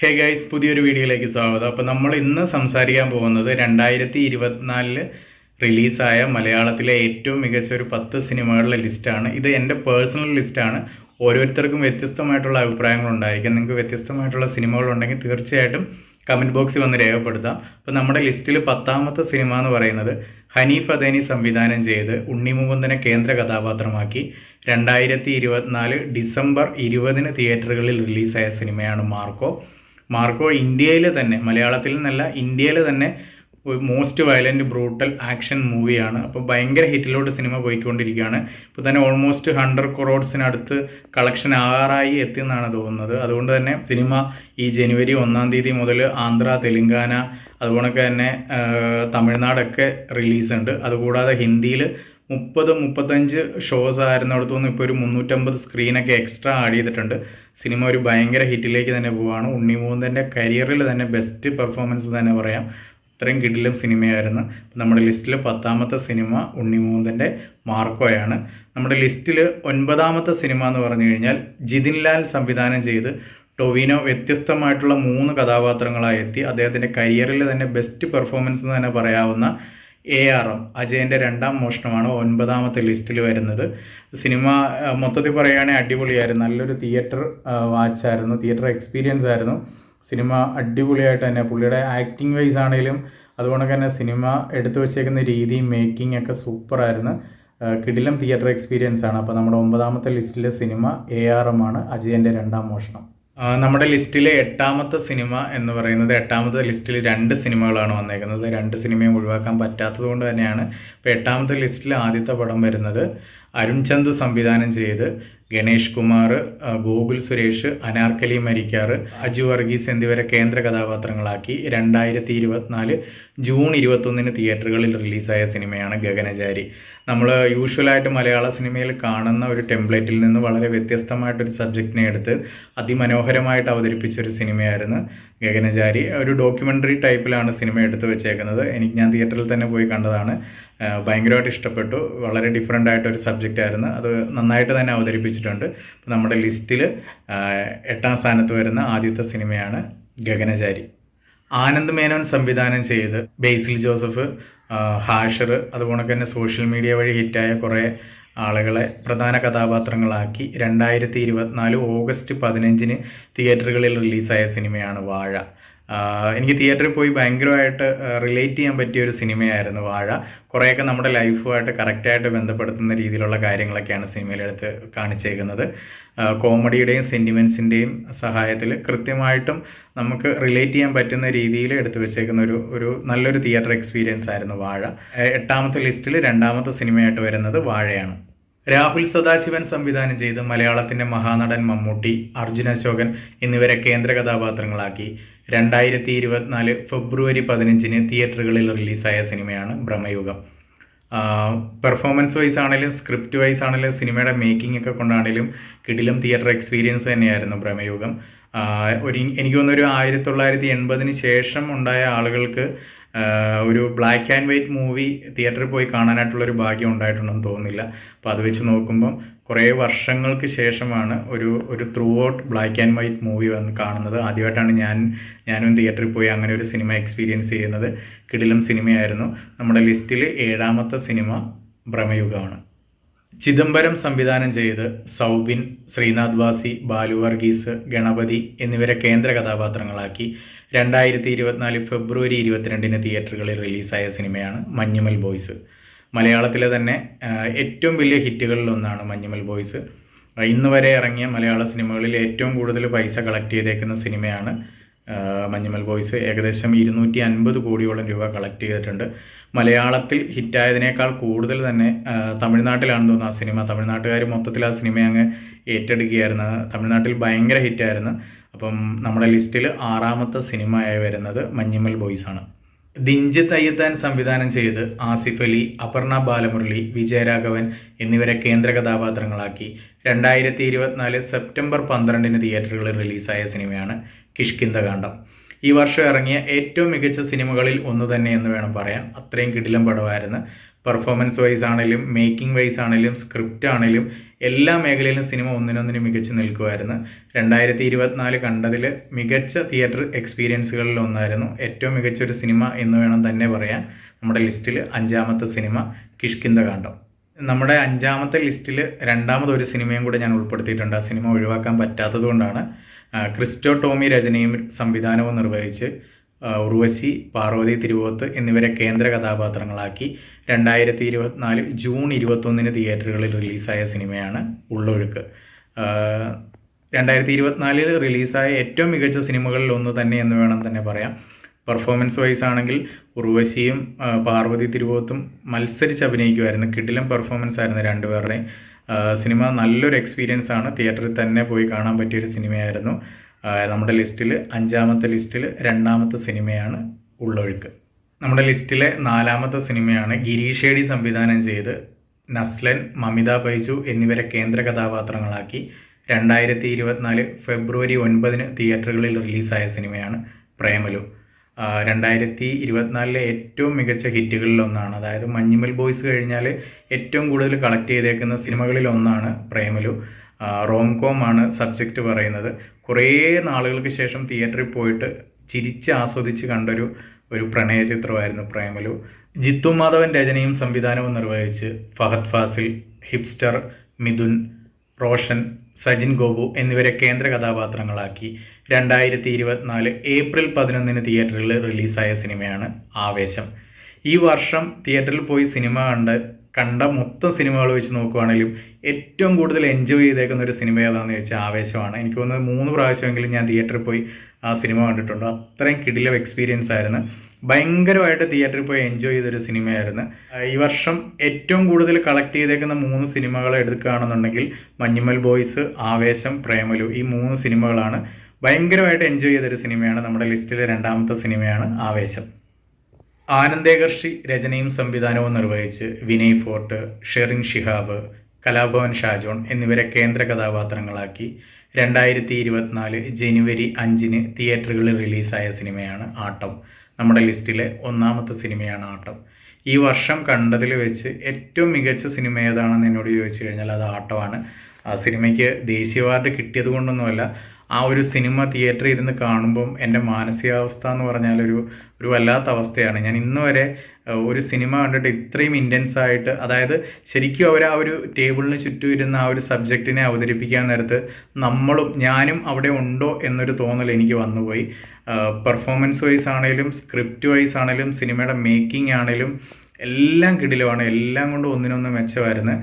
Hey guys പുതിയൊരു വീഡിയോയിലേക്ക് സ്വാഗതം. അപ്പോൾ നമ്മൾ ഇന്ന് സംസാരിക്കാൻ പോകുന്നത് രണ്ടായിരത്തി ഇരുപത്തിനാലിൽ റിലീസായ മലയാളത്തിലെ ഏറ്റവും മികച്ച ഒരു പത്ത് സിനിമകളുടെ ലിസ്റ്റാണ് ഇത് എന്റെ പേഴ്സണൽ ലിസ്റ്റാണ് ഓരോരുത്തർക്കും വ്യത്യസ്തമായിട്ടുള്ള അഭിപ്രായങ്ങൾ ഉണ്ടായിരിക്കും. നിങ്ങൾക്ക് വ്യത്യസ്തമായിട്ടുള്ള സിനിമകളുണ്ടെങ്കിൽ തീർച്ചയായിട്ടും കമന്റ് ബോക്സിൽ വന്ന് രേഖപ്പെടുത്താം. അപ്പോൾ നമ്മുടെ ലിസ്റ്റിൽ പത്താമത്തെ സിനിമ എന്ന് പറയുന്നത് ഹനീഫ് അദേനി സംവിധാനം ചെയ്ത് ഉണ്ണിമുകുന്ദനെ കേന്ദ്ര കഥാപാത്രമാക്കി. രണ്ടായിരത്തി ഇരുപത്തിനാല് ഡിസംബർ ഇരുപതിന് തിയേറ്ററുകളിൽ റിലീസായ സിനിമയാണ് മാർക്കോ. മാർക്കോ ഇന്ത്യയിൽ തന്നെ മലയാളത്തിൽ നിന്നല്ല ഇന്ത്യയിൽ തന്നെ മോസ്റ്റ് വയലന്റ് ബ്രൂട്ടൽ ആക്ഷൻ മൂവിയാണ് അപ്പോൾ ഭയങ്കര ഹിറ്റിലോട്ട് സിനിമ പോയിക്കൊണ്ടിരിക്കുകയാണ്. ഇപ്പോൾ തന്നെ ഓൾമോസ്റ്റ് ഹൺഡ്രഡ് ക്രോഡ്സിനടുത്ത് കളക്ഷൻ ആറായി എത്തിയെന്നാണ് തോന്നുന്നത്. അതുകൊണ്ട് തന്നെ സിനിമ ഈ ജനുവരി ഒന്നാം തീയതി മുതൽ ആന്ധ്ര തെലുങ്കാന അതുപോലൊക്കെ തന്നെ തമിഴ്നാടൊക്കെ റിലീസ് ഉണ്ട്. അതുകൂടാതെ ഹിന്ദിയിൽ മുപ്പത് മുപ്പത്തഞ്ച് ഷോസ് ആയിരുന്നിടത്തു നിന്ന് ഇപ്പോൾ ഒരു മുന്നൂറ്റമ്പത് സ്ക്രീനൊക്കെ എക്സ്ട്രാ ആഡ് ചെയ്തിട്ടുണ്ട്. സിനിമ ഒരു ഭയങ്കര ഹിറ്റിലേക്ക് തന്നെ പോവാണ്. ഉണ്ണിമൂന്തന്റെ കരിയറിൽ തന്നെ ബെസ്റ്റ് പെർഫോമൻസ് തന്നെ പറയാം. ഇത്രയും കിടിലും സിനിമയായിരുന്നു. നമ്മുടെ ലിസ്റ്റിൽ പത്താമത്തെ സിനിമ ഉണ്ണിമൂന്തന്റെ മാർക്കോയാണ്. നമ്മുടെ ലിസ്റ്റിൽ ഒൻപതാമത്തെ സിനിമ എന്ന് പറഞ്ഞു കഴിഞ്ഞാൽ ജിതിൻ ലാൽ സംവിധാനം ചെയ്ത് ടൊവിനോ വ്യത്യസ്തമായിട്ടുള്ള മൂന്ന് കഥാപാത്രങ്ങളായി എത്തി. അദ്ദേഹത്തിന്റെ കരിയറിൽ തന്നെ ബെസ്റ്റ് പെർഫോമൻസ് എന്ന് തന്നെ പറയാവുന്ന എ ആർ എം അജയന്റെ രണ്ടാം മോഷണമാണ് ഒൻപതാമത്തെ ലിസ്റ്റിൽ വരുന്നത്. സിനിമ മൊത്തത്തിൽ പറയുകയാണെങ്കിൽ അടിപൊളിയായിരുന്നു. നല്ലൊരു തിയേറ്റർ വാച്ചായിരുന്നു തിയേറ്റർ എക്സ്പീരിയൻസ് ആയിരുന്നു. സിനിമ അടിപൊളിയായിട്ട് തന്നെ പുള്ളിയുടെ ആക്ടിങ് വൈസ് ആണെങ്കിലും അതുകൊണ്ട് തന്നെ സിനിമ എടുത്തു വച്ചേക്കുന്ന രീതി മേക്കിംഗ് ഒക്കെ സൂപ്പറായിരുന്നു കിടിലം തിയേറ്റർ എക്സ്പീരിയൻസ് ആണ്. അപ്പോൾ നമ്മുടെ ഒമ്പതാമത്തെ ലിസ്റ്റിലെ സിനിമ എ ആർ എം ആണ് അജയന്റെ രണ്ടാം മോഷണം. നമ്മുടെ ലിസ്റ്റിലെ എട്ടാമത്തെ സിനിമ എന്ന് പറയുന്നത് എട്ടാമത്തെ ലിസ്റ്റിൽ രണ്ട് സിനിമകളാണ് വന്നേക്കുന്നത്. രണ്ട് സിനിമയും ഒഴിവാക്കാൻ പറ്റാത്തത് കൊണ്ട് തന്നെയാണ് ഇപ്പോൾ എട്ടാമത്തെ ലിസ്റ്റിൽ ആദ്യത്തെ പടം വരുന്നത് അരുൺ ചന്ദ് സംവിധാനം ചെയ്ത് ഗണേഷ് കുമാർ ഗോകുൽ സുരേഷ് അനാർക്കലി മരിക്കാർ അജു വർഗീസ് എന്നിവരെ കേന്ദ്ര കഥാപാത്രങ്ങളാക്കി. രണ്ടായിരത്തി ഇരുപത്തിനാല് ജൂൺ ഇരുപത്തൊന്നിന് തിയേറ്ററുകളിൽ റിലീസായ സിനിമയാണ് ഗഗനചാരി. നമ്മൾ യൂഷ്വലായിട്ട് മലയാള സിനിമയിൽ കാണുന്ന ഒരു ടെംപ്ലേറ്റിൽ നിന്ന് വളരെ വ്യത്യസ്തമായിട്ടൊരു സബ്ജക്റ്റിനെ എടുത്ത് അതിമനോഹരമായിട്ട് അവതരിപ്പിച്ച ഒരു സിനിമയായിരുന്നു ഗഗനചാരി. ഒരു ഡോക്യുമെന്ററി ടൈപ്പിലാണ് സിനിമ എടുത്തു വെച്ചേക്കുന്നത്. എനിക്ക് ഞാൻ തിയേറ്ററിൽ തന്നെ പോയി കണ്ടതാണ്. ഭയങ്കരമായിട്ട് ഇഷ്ടപ്പെട്ടു. വളരെ ഡിഫറെന്റ് ആയിട്ടൊരു സബ്ജക്റ്റ് ആയിരുന്നു. അത് നന്നായിട്ട് തന്നെ അവതരിപ്പിച്ചിട്ടുണ്ട്. നമ്മുടെ ലിസ്റ്റിൽ എട്ടാം സ്ഥാനത്ത് വരുന്ന ആദ്യത്തെ സിനിമയാണ് ഗഗനചാരി. ആനന്ദ് മേനോൻ സംവിധാനം ചെയ്ത് ബേസിൽ ജോസഫ് ഹാഷർ അതുപോലെ തന്നെ സോഷ്യൽ മീഡിയ വഴി ഹിറ്റായ കുറേ ആളുകളെ പ്രധാന കഥാപാത്രങ്ങളാക്കി രണ്ടായിരത്തി ഇരുപത്തിനാല് ഓഗസ്റ്റ് പതിനഞ്ചിന് തിയേറ്ററുകളിൽ റിലീസായ സിനിമയാണ് വാഴ. എനിക്ക് തിയേറ്ററിൽ പോയി ഭയങ്കരമായിട്ട് റിലേറ്റ് ചെയ്യാൻ പറ്റിയ ഒരു സിനിമയായിരുന്നു വാഴ. കുറേയൊക്കെ നമ്മുടെ ലൈഫുമായിട്ട് കറക്റ്റായിട്ട് ബന്ധപ്പെടുത്തുന്ന രീതിയിലുള്ള കാര്യങ്ങളൊക്കെയാണ് സിനിമയിലെടുത്ത് കാണിച്ചേക്കുന്നത്. കോമഡിയുടെയും സെന്റിമെൻസിന്റെയും സഹായത്തിൽ കൃത്യമായിട്ടും നമുക്ക് റിലേറ്റ് ചെയ്യാൻ പറ്റുന്ന രീതിയിൽ എടുത്തു വെച്ചേക്കുന്ന ഒരു ഒരു നല്ലൊരു തിയേറ്റർ എക്സ്പീരിയൻസ് ആയിരുന്നു വാഴ. എട്ടാമത്തെ ലിസ്റ്റിൽ രണ്ടാമത്തെ സിനിമയായിട്ട് വരുന്നത് വാഴയാണ്. രാഹുൽ സദാശിവൻ സംവിധാനം ചെയ്ത് മലയാളത്തിന്റെ മഹാനടൻ മമ്മൂട്ടി അർജുൻ അശോകൻ എന്നിവരെ കേന്ദ്ര കഥാപാത്രങ്ങളാക്കി. രണ്ടായിരത്തി ഇരുപത്തിനാല് ഫെബ്രുവരി പതിനഞ്ചിന് തിയേറ്ററുകളിൽ റിലീസായ സിനിമയാണ് ഭ്രമയുഗം പെർഫോമൻസ് വൈസ് ആണെങ്കിലും സ്ക്രിപ്റ്റ് വൈസ് ആണെങ്കിലും സിനിമയുടെ മേക്കിംഗ് ഒക്കെ കൊണ്ടാണെങ്കിലും കിടിലം തിയേറ്റർ എക്സ്പീരിയൻസ് തന്നെയായിരുന്നു ഭ്രമയുഗം ഒരു എനിക്ക് തോന്നുന്നു ഒരു ആയിരത്തി തൊള്ളായിരത്തി എൺപതിന് ശേഷം ഉണ്ടായ ആളുകൾക്ക് ഒരു ബ്ലാക്ക് ആൻഡ് വൈറ്റ് മൂവി തിയേറ്ററിൽ പോയി കാണാനായിട്ടുള്ളൊരു ഭാഗ്യം ഉണ്ടായിട്ടുണ്ടെന്ന് തോന്നുന്നില്ല. അപ്പോൾ അത് വെച്ച് നോക്കുമ്പം കുറേ വർഷങ്ങൾക്ക് ശേഷമാണ് ഒരു ഒരു throughout black and white movie വന്ന് കാണുന്നത്. ആദ്യമായിട്ടാണ് ഞാൻ ഞാനും തിയേറ്ററിൽ പോയി അങ്ങനെ ഒരു സിനിമ എക്സ്പീരിയൻസ് ചെയ്യുന്നത്. കിടിലം സിനിമയായിരുന്നു നമ്മുടെ ലിസ്റ്റിൽ ഏഴാമത്തെ സിനിമ ഭ്രമയുഗമാണ്. ചിദംബരം സംവിധാനം ചെയ്ത് സൗബിൻ ശ്രീനാഥ് വാസി ബാലു വർഗീസ് ഗണപതി എന്നിവരെ കേന്ദ്ര കഥാപാത്രങ്ങളാക്കി. രണ്ടായിരത്തി ഇരുപത്തിനാല് ഫെബ്രുവരി ഇരുപത്തിരണ്ടിന് തിയേറ്ററുകളിൽ റിലീസായ സിനിമയാണ് മഞ്ഞുമൽ ബോയ്സ്. മലയാളത്തിലെ തന്നെ ഏറ്റവും വലിയ ഹിറ്റുകളിലൊന്നാണ് മഞ്ഞുമൽ ബോയ്സ്. ഇന്ന് വരെ ഇറങ്ങിയ മലയാള സിനിമകളിൽ ഏറ്റവും കൂടുതൽ പൈസ കളക്ട് ചെയ്തേക്കുന്ന സിനിമയാണ് മഞ്ഞുമൽ ബോയ്സ്. ഏകദേശം ഇരുന്നൂറ്റി അൻപത് കോടിയോളം രൂപ കളക്ട് ചെയ്തിട്ടുണ്ട്. മലയാളത്തിൽ ഹിറ്റായതിനേക്കാൾ കൂടുതൽ തന്നെ തമിഴ്നാട്ടിലാണ് തമിഴ്നാട്ടിലാണെന്ന് തോന്നുന്നു ആ സിനിമ. തമിഴ്നാട്ടുകാർ മൊത്തത്തിൽ ആ സിനിമ അങ്ങ് ഏറ്റെടുക്കുകയായിരുന്നു. തമിഴ്നാട്ടിൽ ഭയങ്കര ഹിറ്റായിരുന്നു. അപ്പം നമ്മുടെ ലിസ്റ്റിൽ ആറാമത്തെ സിനിമയായി വരുന്നത് മഞ്ഞുമൽ ബോയ്സ് ആണ്. ദിഞ്ചിത്ത് അയ്യത്താൻ സംവിധാനം ചെയ്ത് ആസിഫ് അലി അപർണ ബാലമുരളി വിജയരാഘവൻ എന്നിവരെ കേന്ദ്ര കഥാപാത്രങ്ങളാക്കി. രണ്ടായിരത്തി ഇരുപത്തിനാല് സെപ്റ്റംബർ പന്ത്രണ്ടിന് തിയേറ്ററുകളിൽ റിലീസായ സിനിമയാണ് കിഷ്കിന്ദകാന്ഡം. ഈ വർഷം ഇറങ്ങിയ ഏറ്റവും മികച്ച സിനിമകളിൽ ഒന്ന് തന്നെ എന്ന് വേണം പറയാം അത്രയും കിടിലം പടമായിരുന്നു. പെർഫോമൻസ് വൈസ് ആണെങ്കിലും മേക്കിംഗ് വൈസ് ആണെങ്കിലും സ്ക്രിപ്റ്റ് ആണെങ്കിലും എല്ലാ മേഖലയിലും സിനിമ ഒന്നിനൊന്നിന് മികച്ചു നിൽക്കുമായിരുന്നു. രണ്ടായിരത്തി ഇരുപത്തിനാല് കണ്ടതിൽ മികച്ച തിയേറ്റർ എക്സ്പീരിയൻസുകളിൽ ഒന്നായിരുന്നു. ഏറ്റവും മികച്ച ഒരു സിനിമ എന്ന് വേണം തന്നെ പറയാൻ. നമ്മുടെ ലിസ്റ്റിൽ അഞ്ചാമത്തെ സിനിമ കിഷ്കിന്ത കാണ്ടം നമ്മുടെ അഞ്ചാമത്തെ ലിസ്റ്റിൽ രണ്ടാമത് ഒരു സിനിമയും കൂടെ ഞാൻ ഉൾപ്പെടുത്തിയിട്ടുണ്ട്. ആ സിനിമ ഒഴിവാക്കാൻ പറ്റാത്തത് കൊണ്ടാണ് ക്രിസ്റ്റോ ടോമി രചനയും സംവിധാനവും നിർവഹിച്ച് ഉർവശി പാർവതി തിരുവോത്ത് എന്നിവരെ കേന്ദ്ര കഥാപാത്രങ്ങളാക്കി രണ്ടായിരത്തി ഇരുപത്തിനാല് ജൂൺ ഇരുപത്തൊന്നിന് തിയേറ്ററുകളിൽ റിലീസായ സിനിമയാണ് ഉള്ളൊഴുക്ക്. രണ്ടായിരത്തി ഇരുപത്തിനാലിൽ റിലീസായ ഏറ്റവും മികച്ച സിനിമകളിൽ ഒന്ന് തന്നെ എന്ന് വേണം തന്നെ പറയാം. പെർഫോമൻസ് വൈസ് ആണെങ്കിൽ ഉർവശിയും പാർവതി തിരുവോത്തും മത്സരിച്ച് അഭിനയിക്കുമായിരുന്നു. കിടിലം പെർഫോമൻസ് ആയിരുന്നു രണ്ടുപേരുടെയും. സിനിമ നല്ലൊരു എക്സ്പീരിയൻസ് ആണ്. തിയേറ്ററിൽ തന്നെ പോയി കാണാൻ പറ്റിയൊരു സിനിമയായിരുന്നു. നമ്മുടെ ലിസ്റ്റിൽ അഞ്ചാമത്തെ ലിസ്റ്റിൽ രണ്ടാമത്തെ സിനിമയാണ് ഉള്ളൊഴുക്ക്. നമ്മുടെ ലിസ്റ്റിലെ നാലാമത്തെ സിനിമയാണ് ഗിരീഷ് ഷേഡി സംവിധാനം ചെയ്ത് നസ്ലൻ മമിത ബൈജു എന്നിവരെ കേന്ദ്ര കഥാപാത്രങ്ങളാക്കി രണ്ടായിരത്തി ഇരുപത്തിനാല് ഫെബ്രുവരി ഒൻപതിന് തിയേറ്ററുകളിൽ റിലീസായ സിനിമയാണ് പ്രേമലു. രണ്ടായിരത്തി ഇരുപത്തിനാലിലെ ഏറ്റവും മികച്ച ഹിറ്റുകളിലൊന്നാണ്. അതായത് മഞ്ഞുമൽ ബോയ്സ് കഴിഞ്ഞാൽ ഏറ്റവും കൂടുതൽ കളക്ട് ചെയ്തേക്കുന്ന സിനിമകളിലൊന്നാണ് പ്രേമലു. റോം കോം ആണ് സബ്ജക്റ്റ് പറയുന്നത്. കുറേ നാളുകൾക്ക് ശേഷം തിയേറ്ററിൽ പോയിട്ട് ചിരിച്ച് ആസ്വദിച്ച് കണ്ടൊരു ഒരു പ്രണയ ചിത്രമായിരുന്നു പ്രേമലു. ജിത്തു മാധവൻ രചനയും സംവിധാനവും നിർവഹിച്ച് ഫഹദ് ഫാസിൽ ഹിപ്സ്റ്റർ മിഥുൻ റോഷൻ സജിൻ ഗോപു എന്നിവരെ കേന്ദ്ര കഥാപാത്രങ്ങളാക്കി. രണ്ടായിരത്തി ഇരുപത്തിനാല് ഏപ്രിൽ പതിനൊന്നിന് തിയേറ്ററിൽ റിലീസായ സിനിമയാണ് ആവേശം. ഈ വർഷം തിയേറ്ററിൽ പോയി സിനിമ കണ്ട് കണ്ട മൊത്തം സിനിമകൾ വെച്ച് നോക്കുവാണെങ്കിലും ഏറ്റവും കൂടുതൽ എൻജോയ് ചെയ്തേക്കുന്ന ഒരു സിനിമ ഏതാണെന്ന് ചോദിച്ചാൽ ആവേശമാണ്. എനിക്ക് തോന്നുന്നത് മൂന്ന് പ്രാവശ്യമെങ്കിലും ഞാൻ തിയേറ്ററിൽ പോയി ആ സിനിമ കണ്ടിട്ടുണ്ട്. അത്രയും കിടിലം എക്സ്പീരിയൻസ് ആയിരുന്നു. ഭയങ്കരമായിട്ട് തിയേറ്ററിൽ പോയി എൻജോയ് ചെയ്തൊരു സിനിമയായിരുന്നു. ഈ വർഷം ഏറ്റവും കൂടുതൽ കളക്ട് ചെയ്തേക്കുന്ന മൂന്ന് സിനിമകൾ എടുക്കുകയാണെന്നുണ്ടെങ്കിൽ മഞ്ഞുമൽ ബോയ്സ് ആവേശം പ്രേമലു ഈ മൂന്ന് സിനിമകളാണ് ഭയങ്കരമായിട്ട് എൻജോയ് ചെയ്തൊരു സിനിമയാണ്. നമ്മുടെ ലിസ്റ്റിലെ രണ്ടാമത്തെ സിനിമയാണ് ആവേശം. ആനന്ദേകർഷി രചനയും സംവിധാനവും നിർവഹിച്ച് വിനയ് ഫോർട്ട് ഷെറിൻ ഷിഹാബ് കലാഭവൻ ഷാജോൺ എന്നിവരെ കേന്ദ്ര കഥാപാത്രങ്ങളാക്കി രണ്ടായിരത്തി ഇരുപത്തിനാല് ജനുവരി അഞ്ചിന് തിയേറ്ററുകളിൽ റിലീസായ സിനിമയാണ് ആട്ടം. നമ്മുടെ ലിസ്റ്റിലെ ഒന്നാമത്തെ സിനിമയാണ് ആട്ടം. ഈ വർഷം കണ്ടതിൽ വെച്ച് ഏറ്റവും മികച്ച സിനിമ ഏതാണെന്ന് എന്നോട് ചോദിച്ചു കഴിഞ്ഞാൽ അത് ആട്ടമാണ്. ആ സിനിമയ്ക്ക് ദേശീയ അവാർഡ് കിട്ടിയത് കൊണ്ടൊന്നുമല്ല ആ ഒരു സിനിമ തിയേറ്ററിൽ ഇരുന്ന് കാണുമ്പം എന്റെ മാനസികാവസ്ഥ എന്ന് പറഞ്ഞാൽ ഒരു ഒരു വല്ലാത്ത അവസ്ഥയാണ്. ഞാൻ ഇന്ന് വരെ ഒരു സിനിമ കണ്ടിട്ട് ഇത്രയും ഇന്റൻസ് ആയിട്ട് അതായത് ശരിക്കും അവർ ആ ഒരു ടേബിളിന് ചുറ്റും ഇരുന്ന ആ ഒരു സബ്ജക്റ്റിനെ അവതരിപ്പിക്കാൻ നേരത്ത് നമ്മളും ഞാനും അവിടെ ഉണ്ടോ എന്നൊരു തോന്നൽ എനിക്ക് വന്നുപോയി. പെർഫോമൻസ് വൈസ് ആണെങ്കിലും സ്ക്രിപ്റ്റ് വൈസ് ആണെങ്കിലും സിനിമയുടെ മേക്കിംഗ് ആണെങ്കിലും എല്ലാം കിടിലുമാണ്. എല്ലാം കൊണ്ടും ഒന്നിനൊന്ന് മെച്ചമായിരുന്നു.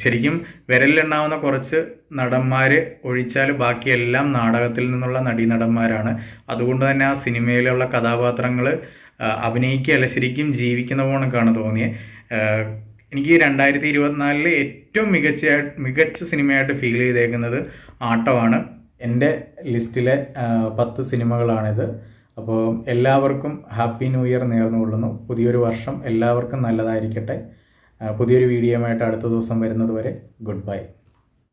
ശരിക്കും വിരലിലെണ്ണാവുന്ന കുറച്ച് നടന്മാർ ഒഴിച്ചാൽ ബാക്കിയെല്ലാം നാടകത്തിൽ നിന്നുള്ള നടീനടന്മാരാണ്. അതുകൊണ്ട് തന്നെ ആ സിനിമയിലുള്ള കഥാപാത്രങ്ങൾ അഭിനയിക്കുകയല്ല ശരിക്കും ജീവിക്കുന്ന പോണക്കാണ് തോന്നിയത് എനിക്ക് രണ്ടായിരത്തി ഇരുപത്തിനാലിൽ ഏറ്റവും മികച്ച മികച്ച സിനിമയായിട്ട് ഫീൽ ചെയ്തേക്കുന്നത് ആട്ടമാണ്. എന്റെ ലിസ്റ്റിലെ പത്ത് സിനിമകളാണിത്. അപ്പോൾ എല്ലാവർക്കും ഹാപ്പി ന്യൂ ഇയർ നേർന്നുകൊള്ളുന്നു. പുതിയൊരു വർഷം എല്ലാവർക്കും നല്ലതായിരിക്കട്ടെ. പുതിയൊരു വീഡിയോയുമായിട്ട് അടുത്ത ദിവസം വരുന്നത് വരെ ഗുഡ് ബൈ.